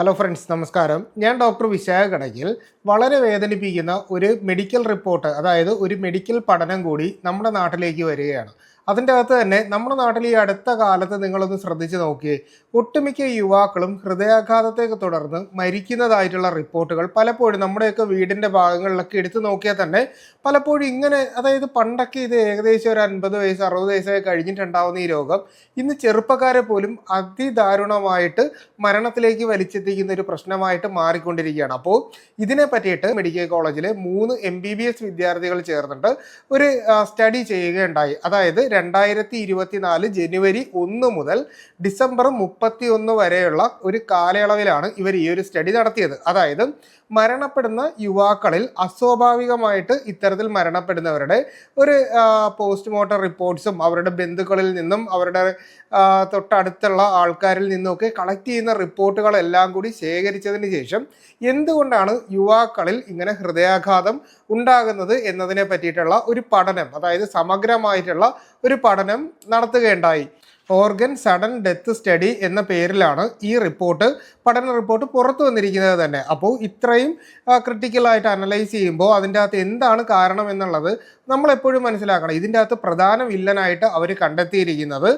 Hello friends നമസ്കാരം. ഞാൻ doctor Vishakha കടകിൽ വളരെ വേദനിപ്പിക്കുന്ന ഒരു മെഡിക്കൽ റിപ്പോർട്ട് അതായത് ഒരു മെഡിക്കൽ പഠനം കൂടി നമ്മുടെ നാട്ടിലേക്ക് വരികയാണ്. അതിന്റെ അകത്ത് തന്നെ നമ്മുടെ നാട്ടിൽ ഈ അടുത്ത കാലത്ത് നിങ്ങളൊന്ന് ശ്രദ്ധിച്ചു നോക്കിയേ. ഒട്ടുമിക്ക യുവാക്കളും ഹൃദയാഘാതത്തെ തുടർന്ന് മരിക്കുന്നതായിട്ടുള്ള റിപ്പോർട്ടുകൾ പലപ്പോഴും നമ്മുടെയൊക്കെ വീടിന്റെ ഭാഗങ്ങളിലൊക്കെ എടുത്തു നോക്കിയാൽ തന്നെ പലപ്പോഴും ഇങ്ങനെ അതായത് പണ്ടൊക്കെ ഇത് ഏകദേശം ഒരു അൻപത് വയസ്സ് അറുപത് വയസ്സൊക്കെ കഴിഞ്ഞിട്ടുണ്ടാവുന്ന ഈ രോഗം ഇന്ന് ചെറുപ്പക്കാരെ പോലും അതിദാരുണമായിട്ട് മരണത്തിലേക്ക് വലിച്ചെത്തിക്കുന്ന ഒരു പ്രശ്നമായിട്ട് മാറിക്കൊണ്ടിരിക്കുകയാണ്. അപ്പോൾ ഇതിനെ പറ്റിയിട്ട് മെഡിക്കൽ കോളേജിലെ മൂന്ന് എം ബി ബി എസ് വിദ്യാർത്ഥികൾ ചേർന്നിട്ട് ഒരു സ്റ്റഡി ചെയ്യുകയുണ്ടായി. അതായത് രണ്ടായിരത്തി ഇരുപത്തിനാല് ജനുവരി ഒന്ന് മുതൽ ഡിസംബർ മുപ്പത്തി ഒന്ന് വരെയുള്ള ഒരു കാലയളവിലാണ് ഇവർ ഈ ഒരു സ്റ്റഡി നടത്തിയത്. അതായത് മരണപ്പെടുന്ന യുവാക്കളിൽ അസ്വാഭാവികമായിട്ട് ഇത്തരത്തിൽ മരണപ്പെടുന്നവരുടെ ഒരു പോസ്റ്റ്മോർട്ടം റിപ്പോർട്ട്സും അവരുടെ ബന്ധുക്കളിൽ നിന്നും അവരുടെ തൊട്ടടുത്തുള്ള ആൾക്കാരിൽ നിന്നൊക്കെ കളക്ട് ചെയ്യുന്ന റിപ്പോർട്ടുകളെല്ലാം കൂടി ശേഖരിച്ചതിന് ശേഷം എന്തുകൊണ്ടാണ് യുവാക്കളിൽ ഇങ്ങനെ ഹൃദയാഘാതം ഉണ്ടാകുന്നത് എന്നതിനെ പറ്റിയിട്ടുള്ള ഒരു പഠനം അതായത് സമഗ്രമായിട്ടുള്ള ഒരു പഠനം നടത്തുകയുണ്ടായി. ഓർഗൻ സഡൻ ഡെത്ത് സ്റ്റഡി എന്ന പേരിലാണ് ഈ റിപ്പോർട്ട് പഠന റിപ്പോർട്ട് പുറത്തു വന്നിരിക്കുന്നത് തന്നെ. അപ്പോൾ ഇത്രയും ക്രിട്ടിക്കലായിട്ട് അനലൈസ് ചെയ്യുമ്പോൾ അതിന്റെ അകത്ത് എന്താണ് കാരണം എന്നുള്ളത് നമ്മളെപ്പോഴും മനസ്സിലാക്കണം. ഇതിന്റെ അകത്ത് പ്രധാന വില്ലനായിട്ട് അവർ കണ്ടെത്തിയിരിക്കുന്നത്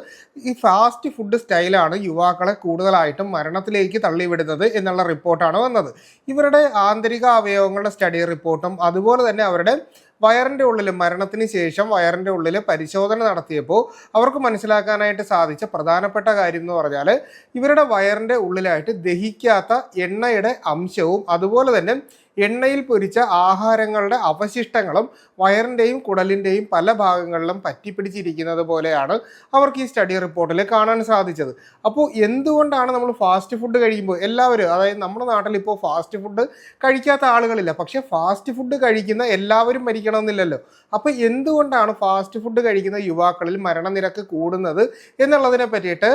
ഈ ഫാസ്റ്റ് ഫുഡ് സ്റ്റൈലാണ് യുവാക്കളെ കൂടുതലായിട്ടും മരണത്തിലേക്ക് തള്ളിവിടുന്നത് എന്നുള്ള റിപ്പോർട്ടാണ് വന്നത്. ഇവരുടെ ആന്തരിക അവയവങ്ങളുടെ സ്റ്റഡി റിപ്പോർട്ടും അതുപോലെ തന്നെ അവരുടെ വയറിന്റെ ഉള്ളിൽ മരണത്തിന് ശേഷം വയറിന്റെ ഉള്ളിൽ പരിശോധന നടത്തിയപ്പോൾ അവർക്ക് മനസ്സിലാക്കാനായിട്ട് സാധിച്ച പ്രധാനപ്പെട്ട കാര്യം എന്ന് പറഞ്ഞാൽ ഇവരുടെ വയറിന്റെ ഉള്ളിലായിട്ട് ദഹിക്കാത്ത എണ്ണയുടെ അംശവും അതുപോലെ തന്നെ എണ്ണയിൽ പൊരിച്ച ആഹാരങ്ങളുടെ അവശിഷ്ടങ്ങളും വയറിന്റെയും കുടലിന്റെയും പല ഭാഗങ്ങളിലും പറ്റിപ്പിടിച്ചിരിക്കുന്നത് പോലെയാണ് അവർക്ക് ഈ സ്റ്റഡി റിപ്പോർട്ടിൽ കാണാൻ സാധിച്ചത്. അപ്പോൾ എന്തുകൊണ്ടാണ് നമ്മൾ ഫാസ്റ്റ് ഫുഡ് കഴിക്കുമ്പോൾ എല്ലാവരും അതായത് നമ്മുടെ നാട്ടിൽ ഇപ്പോൾ ഫാസ്റ്റ് ഫുഡ് കഴിക്കാത്ത ആളുകളില്ല പക്ഷേ ഫാസ്റ്റ് ഫുഡ് കഴിക്കുന്ന എല്ലാവരും മരിക്കണമെന്നില്ലല്ലോ. അപ്പോൾ എന്തുകൊണ്ടാണ് ഫാസ്റ്റ് ഫുഡ് കഴിക്കുന്ന യുവാക്കളിൽ മരണനിരക്ക് കൂടുന്നത് എന്നുള്ളതിനെ പറ്റിയിട്ട്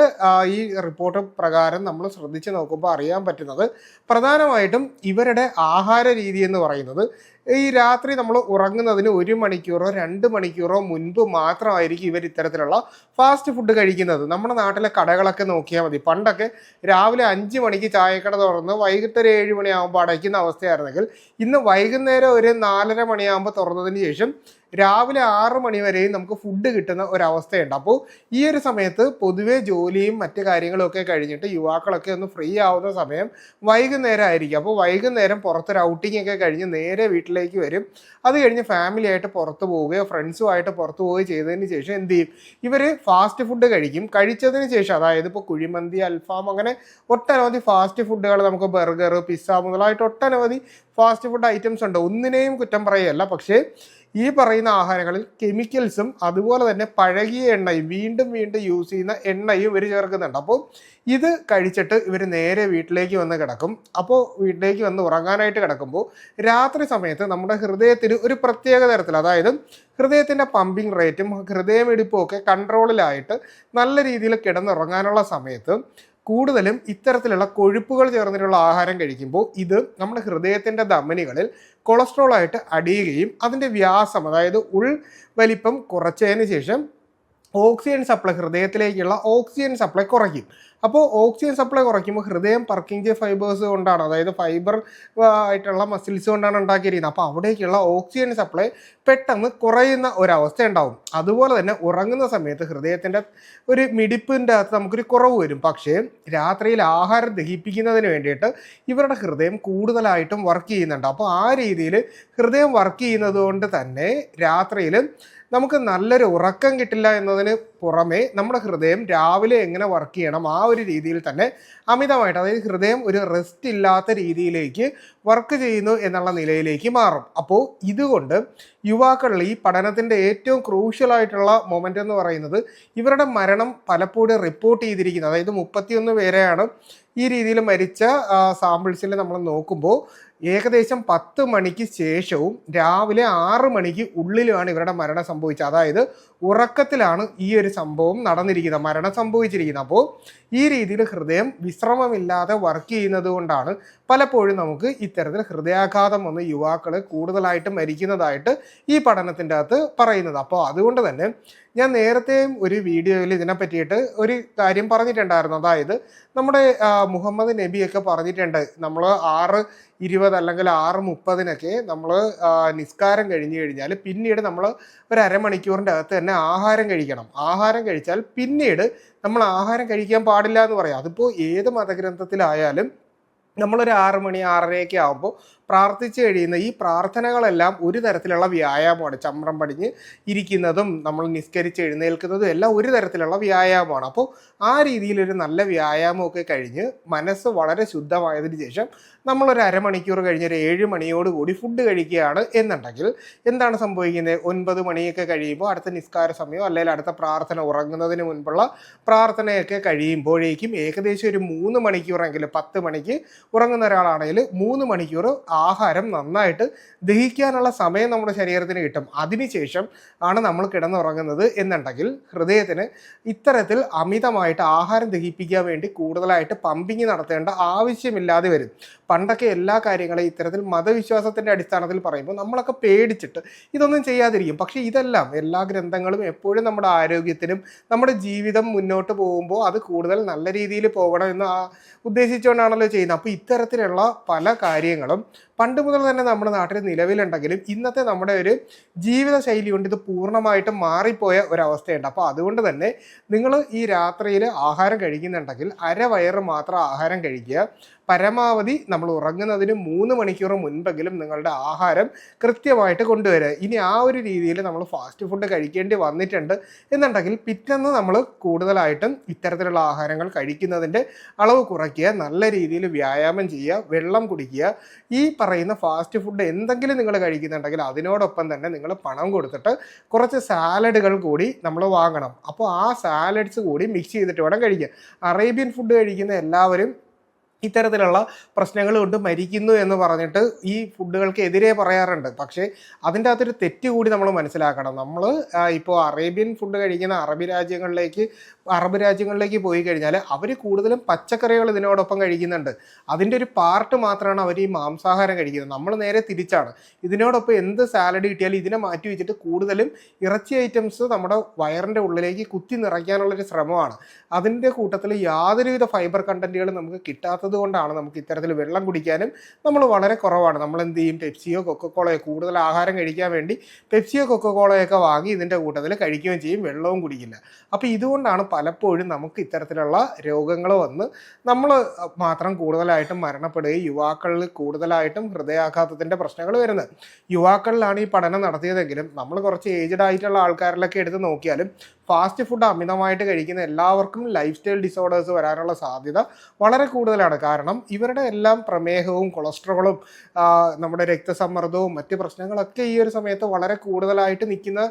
ഈ റിപ്പോർട്ട് പ്രകാരം നമ്മൾ ശ്രദ്ധിച്ച് നോക്കുമ്പോൾ അറിയാൻ പറ്റുന്നത് പ്രധാനമായിട്ടും ഇവരുടെ ആഹാര രീതി എന്ന് പറയുന്നത് ഈ രാത്രി നമ്മൾ ഉറങ്ങുന്നതിന് ഒരു മണിക്കൂറോ രണ്ട് മണിക്കൂറോ മുൻപ് മാത്രമായിരിക്കും ഇവർ ഇത്തരത്തിലുള്ള ഫാസ്റ്റ് ഫുഡ് കഴിക്കുന്നത്. നമ്മുടെ നാട്ടിലെ കടകളൊക്കെ നോക്കിയാൽ മതി. പണ്ടൊക്കെ രാവിലെ അഞ്ച് മണിക്ക് ചായക്കട തുറന്ന് വൈകിട്ട് ഒരു ഏഴ് മണിയാകുമ്പോൾ അടയ്ക്കുന്ന അവസ്ഥയായിരുന്നെങ്കിൽ ഇന്ന് വൈകുന്നേരം ഒരു നാലര മണിയാകുമ്പോൾ തുറന്നതിന് ശേഷം രാവിലെ ആറ് മണി വരെയും നമുക്ക് ഫുഡ് കിട്ടുന്ന ഒരവസ്ഥയുണ്ട്. അപ്പോൾ ഈ ഒരു സമയത്ത് പൊതുവെ ജോലിയും മറ്റു കാര്യങ്ങളും ഒക്കെ കഴിഞ്ഞിട്ട് യുവാക്കളൊക്കെ ഒന്ന് ഫ്രീ ആവുന്ന സമയം വൈകുന്നേരം ആയിരിക്കും. അപ്പോൾ വൈകുന്നേരം പുറത്തൊരു ഔട്ടിംഗ് ഒക്കെ കഴിഞ്ഞ് നേരെ വീട്ടിലേക്ക് വരും. അത് കഴിഞ്ഞ് ഫാമിലി ആയിട്ട് പുറത്ത് പോവുകയോ ഫ്രണ്ട്സുമായിട്ട് പുറത്തു പോവുകയോ ചെയ്തതിന് ശേഷം എന്ത് ചെയ്യും? ഇവർ ഫാസ്റ്റ് ഫുഡ് കഴിക്കും. കഴിച്ചതിന് ശേഷം അതായത് ഇപ്പോൾ കുഴിമന്തി അൽഫാം അങ്ങനെ ഒട്ടനവധി ഫാസ്റ്റ് ഫുഡുകൾ നമുക്ക് ബർഗർ പിസ്സ മുതലായിട്ട് ഒട്ടനവധി ഫാസ്റ്റ് ഫുഡ് ഐറ്റംസ് ഉണ്ട്. ഒന്നിനെയും കുറ്റം പറയുകയല്ല. പക്ഷേ ഈ പറയുന്ന ആഹാരങ്ങളിൽ കെമിക്കൽസും അതുപോലെ തന്നെ പഴകിയ എണ്ണയും വീണ്ടും വീണ്ടും യൂസ് ചെയ്യുന്ന എണ്ണയും ഇവർ ചേർക്കുന്നുണ്ട്. അപ്പോൾ ഇത് കഴിച്ചിട്ട് ഇവർ നേരെ വീട്ടിലേക്ക് വന്ന് കിടക്കും. അപ്പോൾ വീട്ടിലേക്ക് വന്ന് ഉറങ്ങാനായിട്ട് കിടക്കുമ്പോൾ രാത്രി സമയത്ത് നമ്മുടെ ഹൃദയത്തിന് ഒരു പ്രത്യേക തരത്തിൽ അതായത് ഹൃദയത്തിന്റെ പമ്പിങ് റേറ്റും ഹൃദയമിടിപ്പും ഒക്കെ കൺട്രോളിലായിട്ട് നല്ല രീതിയിൽ കിടന്നുറങ്ങാനുള്ള സമയത്ത് കൂടുതലും ഇത്തരത്തിലുള്ള കൊഴുപ്പുകൾ ചേർന്നിട്ടുള്ള ആഹാരം കഴിക്കുമ്പോൾ ഇത് നമ്മുടെ ഹൃദയത്തിന്റെ ധമനികളിൽ കൊളസ്ട്രോൾ ആയിട്ട് അടിയുകയും അതിന്റെ വ്യാസം അതായത് ഉൾ വലിപ്പം കുറച്ചതിന് ശേഷം ഓക്സിജൻ സപ്ലൈ ഹൃദയത്തിലേക്കുള്ള ഓക്സിജൻ സപ്ലൈ കുറയ്ക്കും. അപ്പോൾ ഓക്സിജൻ സപ്ലൈ കുറയ്ക്കുമ്പോൾ ഹൃദയം പർക്കിംഗ് ഫൈബേഴ്സ് കൊണ്ടാണ് അതായത് ഫൈബർ ആയിട്ടുള്ള മസിൽസ് കൊണ്ടാണ് ഉണ്ടാക്കിയിരിക്കുന്നത്. അപ്പോൾ അവിടേക്കുള്ള ഓക്സിജൻ സപ്ലൈ പെട്ടെന്ന് കുറയുന്ന ഒരവസ്ഥ ഉണ്ടാവും. അതുപോലെ തന്നെ ഉറങ്ങുന്ന സമയത്ത് ഹൃദയത്തിന്റെ ഒരു മിടിപ്പിന്റെ അകത്ത് നമുക്കൊരു കുറവ് വരും. പക്ഷേ രാത്രിയിൽ ആഹാരം ദഹിപ്പിക്കുന്നതിന് വേണ്ടിയിട്ട് ഇവരുടെ ഹൃദയം കൂടുതലായിട്ടും വർക്ക് ചെയ്യുന്നുണ്ട്. അപ്പോൾ ആ രീതിയിൽ ഹൃദയം വർക്ക് ചെയ്യുന്നത് കൊണ്ട് തന്നെ രാത്രിയിൽ നമുക്ക് നല്ലൊരു ഉറക്കം കിട്ടില്ല എന്നതിന് പുറമെ നമ്മുടെ ഹൃദയം രാവിലെ എങ്ങനെ വർക്ക് ചെയ്യണം ആ ഒരു രീതിയിൽ തന്നെ അമിതമായിട്ട് അതായത് ഹൃദയം ഒരു റെസ്റ്റ് ഇല്ലാത്ത രീതിയിലേക്ക് വർക്ക് ചെയ്യുന്നു എന്നുള്ള നിലയിലേക്ക് മാറും. അപ്പോൾ ഇതുകൊണ്ട് യുവാക്കളിൽ ഈ പഠനത്തിന്റെ ഏറ്റവും ക്രൂഷ്യൽ ആയിട്ടുള്ള മൊമെന്റ് എന്ന് പറയുന്നത് ഇവരുടെ മരണം പലപ്പോഴും റിപ്പോർട്ട് ചെയ്തിരിക്കുന്നത്. അതായത് മുപ്പത്തിയൊന്ന് പേരെയാണ് ഈ രീതിയിൽ മരിച്ച സാമ്പിൾസിൽ നമ്മൾ നോക്കുമ്പോൾ ഏകദേശം പത്ത് മണിക്ക് ശേഷവും രാവിലെ ആറ് മണിക്ക് ഉള്ളിലുമാണ് ഇവരുടെ മരണം സംഭവിച്ചത്. അതായത് ഉറക്കത്തിലാണ് ഈ ഒരു സംഭവം നടന്നിരിക്കുന്നത് മരണം സംഭവിച്ചിരിക്കുന്നത്. അപ്പോൾ ഈ രീതിയിൽ ഹൃദയം വിശ്രമമില്ലാതെ വർക്ക് ചെയ്യുന്നത് കൊണ്ടാണ് പലപ്പോഴും നമുക്ക് ഇത്തരത്തിൽ ഹൃദയാഘാതം വന്ന് യുവാക്കൾ കൂടുതലായിട്ട് മരിക്കുന്നതായിട്ട് ഈ പഠനത്തിന്റെ അകത്ത് പറയുന്നത്. അപ്പോൾ അതുകൊണ്ട് തന്നെ ഞാൻ നേരത്തെയും ഒരു വീഡിയോയിൽ ഇതിനെ പറ്റിയിട്ട് ഒരു കാര്യം പറഞ്ഞിട്ടുണ്ടായിരുന്നു. അതായത് നമ്മുടെ മുഹമ്മദ് നബിയൊക്കെ പറഞ്ഞിട്ടുണ്ട്. നമ്മൾ ആറ് ഇരുപത് അല്ലെങ്കിൽ ആറ് മുപ്പതിനൊക്കെ നമ്മൾ നിസ്കാരം കഴിഞ്ഞു കഴിഞ്ഞാൽ പിന്നീട് നമ്മൾ ഒരു അരമണിക്കൂറിന്റെ അകത്ത് തന്നെ ആഹാരം കഴിക്കണം. ആഹാരം കഴിച്ചാൽ പിന്നീട് നമ്മൾ ആഹാരം കഴിക്കാൻ പാടില്ല എന്ന് പറയാം. അതിപ്പോൾ ഏത് മതഗ്രന്ഥത്തിലായാലും നമ്മളൊരു ആറ് മണി ആറരയൊക്കെ ആകുമ്പോൾ പ്രാർത്ഥിച്ചു കഴിയുന്ന ഈ പ്രാർത്ഥനകളെല്ലാം ഒരു തരത്തിലുള്ള വ്യായാമമാണ്. ചമ്രം പടിഞ്ഞ് ഇരിക്കുന്നതും നമ്മൾ നിസ്കരിച്ച് എഴുന്നേൽക്കുന്നതും എല്ലാം ഒരു തരത്തിലുള്ള വ്യായാമമാണ്. അപ്പോൾ ആ രീതിയിലൊരു നല്ല വ്യായാമമൊക്കെ കഴിഞ്ഞ് മനസ്സ് വളരെ ശുദ്ധമായതിന് ശേഷം നമ്മളൊരു അരമണിക്കൂർ കഴിഞ്ഞ് ഒരു ഏഴ് മണിയോട് കൂടി ഫുഡ് കഴിക്കുകയാണ് എന്നുണ്ടെങ്കിൽ എന്താണ് സംഭവിക്കുന്നത്? ഒൻപത് മണിയൊക്കെ കഴിയുമ്പോൾ അടുത്ത നിസ്കാര സമയം അല്ലെങ്കിൽ അടുത്ത പ്രാർത്ഥന ഉറങ്ങുന്നതിന് മുൻപുള്ള പ്രാർത്ഥനയൊക്കെ കഴിയുമ്പോഴേക്കും ഏകദേശം ഒരു മൂന്ന് മണിക്കൂറെങ്കിലും പത്ത് മണിക്ക് ഉറങ്ങുന്ന ഒരാളാണെങ്കിൽ മൂന്ന് മണിക്കൂർ ആഹാരം നന്നായിട്ട് ദഹിക്കാനുള്ള സമയം നമ്മുടെ ശരീരത്തിന് കിട്ടും. അതിനുശേഷം ആണ് നമ്മൾ കിടന്നുറങ്ങുന്നത് എന്നുണ്ടെങ്കിൽ ഹൃദയത്തിന് ഇത്തരത്തിൽ അമിതമായിട്ട് ആഹാരം ദഹിപ്പിക്കാൻ വേണ്ടി കൂടുതലായിട്ട് പമ്പിങ് നടത്തേണ്ട ആവശ്യമില്ലാതെ വരും. പണ്ടൊക്കെ എല്ലാ കാര്യങ്ങളെയും ഇത്തരത്തിൽ മതവിശ്വാസത്തിന്റെ അടിസ്ഥാനത്തിൽ പറയുമ്പോൾ നമ്മളൊക്കെ പേടിച്ചിട്ട് ഇതൊന്നും ചെയ്യാതിരിക്കും. പക്ഷേ ഇതെല്ലാം എല്ലാ ഗ്രന്ഥങ്ങളും എപ്പോഴും നമ്മുടെ ആരോഗ്യത്തിനും നമ്മുടെ ജീവിതം മുന്നോട്ട് പോകുമ്പോൾ അത് കൂടുതൽ നല്ല രീതിയിൽ പോകണമെന്ന് ഉദ്ദേശിച്ചുകൊണ്ടാണല്ലോ ചെയ്യുന്നത്. അപ്പോൾ ഇത്തരത്തിലുള്ള പല കാര്യങ്ങളും പണ്ട് മുതൽ തന്നെ നമ്മുടെ നാട്ടിൽ നിലവിലുണ്ടെങ്കിലും ഇന്നത്തെ നമ്മുടെ ഒരു ജീവിതശൈലി കൊണ്ട് ഇത് പൂർണമായിട്ടും മാറിപ്പോയ ഒരവസ്ഥയുണ്ട്. അപ്പോൾ അതുകൊണ്ട് തന്നെ നിങ്ങൾ ഈ രാത്രിയിൽ ആഹാരം കഴിക്കുന്നുണ്ടെങ്കിൽ അര വയറ് മാത്രം ആഹാരം കഴിക്കുക. പരമാവധി നമ്മൾ ഉറങ്ങുന്നതിന് മൂന്ന് മണിക്കൂർ മുൻപെങ്കിലും നിങ്ങളുടെ ആഹാരം കൃത്യമായിട്ട് കൊണ്ടുവരിക. ഇനി ആ ഒരു രീതിയിൽ നമ്മൾ ഫാസ്റ്റ് ഫുഡ് കഴിക്കേണ്ടി വന്നിട്ടുണ്ട്. എന്നുണ്ടെങ്കിൽ പിറ്റേന്ന് നമ്മൾ കൂടുതലായിട്ടും ഇത്തരത്തിലുള്ള ആഹാരങ്ങൾ കഴിക്കുന്നതിന്റെ അളവ് കുറയ്ക്കുക നല്ല രീതിയിൽ വ്യായാമം ചെയ്യുക വെള്ളം കുടിക്കുക. ഈ പറയുന്ന ഫാസ്റ്റ് ഫുഡ് എന്തെങ്കിലും നിങ്ങൾ കഴിക്കുന്നുണ്ടെങ്കിൽ അതിനോടൊപ്പം തന്നെ നിങ്ങൾ പണം കൊടുത്തിട്ട് കുറച്ച് സാലഡുകൾ കൂടി നമ്മൾ വാങ്ങണം. അപ്പോൾ ആ സാലഡ്സ് കൂടി മിക്സ് ചെയ്തിട്ട് വേണം കഴിക്കുക അറേബ്യൻ ഫുഡ് കഴിക്കുന്ന എല്ലാവരും ഇത്തരത്തിലുള്ള പ്രശ്നങ്ങൾ കൊണ്ട് മരിക്കുന്നു എന്ന് പറഞ്ഞിട്ട് ഈ ഫുഡുകൾക്ക് എതിരെ പറയാറുണ്ട്. പക്ഷേ അതിന്റെ അകത്തൊരു തെറ്റ് കൂടി നമ്മൾ മനസ്സിലാക്കണം. നമ്മൾ ഇപ്പോൾ അറേബ്യൻ ഫുഡ് കഴിക്കുന്ന അറബി രാജ്യങ്ങളിലേക്ക് അറബ് രാജ്യങ്ങളിലേക്ക് പോയി കഴിഞ്ഞാൽ അവർ കൂടുതലും പച്ചക്കറികൾ ഇതിനോടൊപ്പം കഴിക്കുന്നുണ്ട്. അതിന്റെ ഒരു പാർട്ട് മാത്രമാണ് അവർ ഈ മാംസാഹാരം കഴിക്കുന്നത്. നമ്മൾ നേരെ തിരിച്ചാണ്. ഇതിനോടൊപ്പം എന്ത് സാലഡ് കിട്ടിയാലും ഇതിനെ മാറ്റി വെച്ചിട്ട് കൂടുതലും ഇറച്ചി ഐറ്റംസ് നമ്മുടെ വയറിന്റെ ഉള്ളിലേക്ക് കുത്തി നിറയ്ക്കാനുള്ളൊരു ശ്രമമാണ്. അതിന്റെ കൂട്ടത്തിൽ യാതൊരുവിധ ഫൈബർ കണ്ടന്റുകളും നമുക്ക് കിട്ടാത്തത് കൊണ്ടാണ് നമുക്ക് ഇത്തരത്തിൽ വെള്ളം കുടിക്കാനും നമ്മൾ വളരെ കുറവാണ്. നമ്മൾ എന്ത് ചെയ്യും? പെപ്സിയോ കൊക്കക്കോളയോ കൂടുതൽ ആഹാരം കഴിക്കാൻ വേണ്ടി പെപ്സിയോ കൊക്കക്കോളയൊക്കെ വാങ്ങി ഇതിന്റെ കൂട്ടത്തിൽ കഴിക്കുകയും ചെയ്യും. വെള്ളവും കുടിക്കില്ല. അപ്പോൾ ഇതുകൊണ്ടാണ് പലപ്പോഴും നമുക്ക് ഇത്തരത്തിലുള്ള രോഗങ്ങൾ വന്ന് നമ്മൾ മാത്രം കൂടുതലായിട്ടും മരണപ്പെടുകയും യുവാക്കളിൽ കൂടുതലായിട്ടും ഹൃദയാഘാതത്തിന്റെ പ്രശ്നങ്ങൾ വരുന്നത്. യുവാക്കളിലാണ് ഈ പഠനം നടത്തിയതെങ്കിലും നമ്മൾ കുറച്ച് ഏജ്ഡ് ആയിട്ടുള്ള ആൾക്കാരിലൊക്കെ എടുത്ത് നോക്കിയാലും ഫാസ്റ്റ് ഫുഡ് അമിതമായിട്ട് കഴിക്കുന്ന എല്ലാവർക്കും ലൈഫ് സ്റ്റൈൽ ഡിസോർഡേഴ്സ് വരാനുള്ള സാധ്യത വളരെ കൂടുതലാണ്. കാരണം ഇവരുടെ എല്ലാം പ്രമേഹവും കൊളസ്ട്രോളും നമ്മുടെ രക്തസമ്മർദ്ദവും മറ്റ് പ്രശ്നങ്ങളൊക്കെ ഈ ഒരു സമയത്ത് വളരെ കൂടുതലായിട്ട് നിൽക്കുന്ന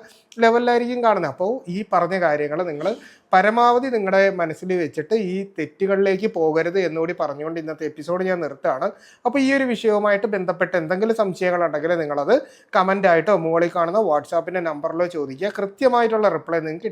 ലെവലിലായിരിക്കും കാണുന്നത്. അപ്പോൾ ഈ പറഞ്ഞ കാര്യങ്ങൾ നിങ്ങൾ പരമാവധി നിങ്ങളുടെ മനസ്സിൽ വെച്ചിട്ട് ഈ തെറ്റുകളിലേക്ക് പോകരുത് എന്നുകൂടി പറഞ്ഞുകൊണ്ട് ഇന്നത്തെ എപ്പിസോഡ് ഞാൻ നിർത്തുകയാണ്. അപ്പോൾ ഈ ഒരു വിഷയവുമായിട്ട് ബന്ധപ്പെട്ട് എന്തെങ്കിലും സംശയങ്ങളുണ്ടെങ്കിൽ നിങ്ങളത് കമന്റായിട്ടോ മുകളിൽ കാണുന്ന വാട്സാപ്പിന്റെ നമ്പറിലോ ചോദിക്കുക. കൃത്യമായിട്ടുള്ള റിപ്ലൈ നിങ്ങൾക്ക്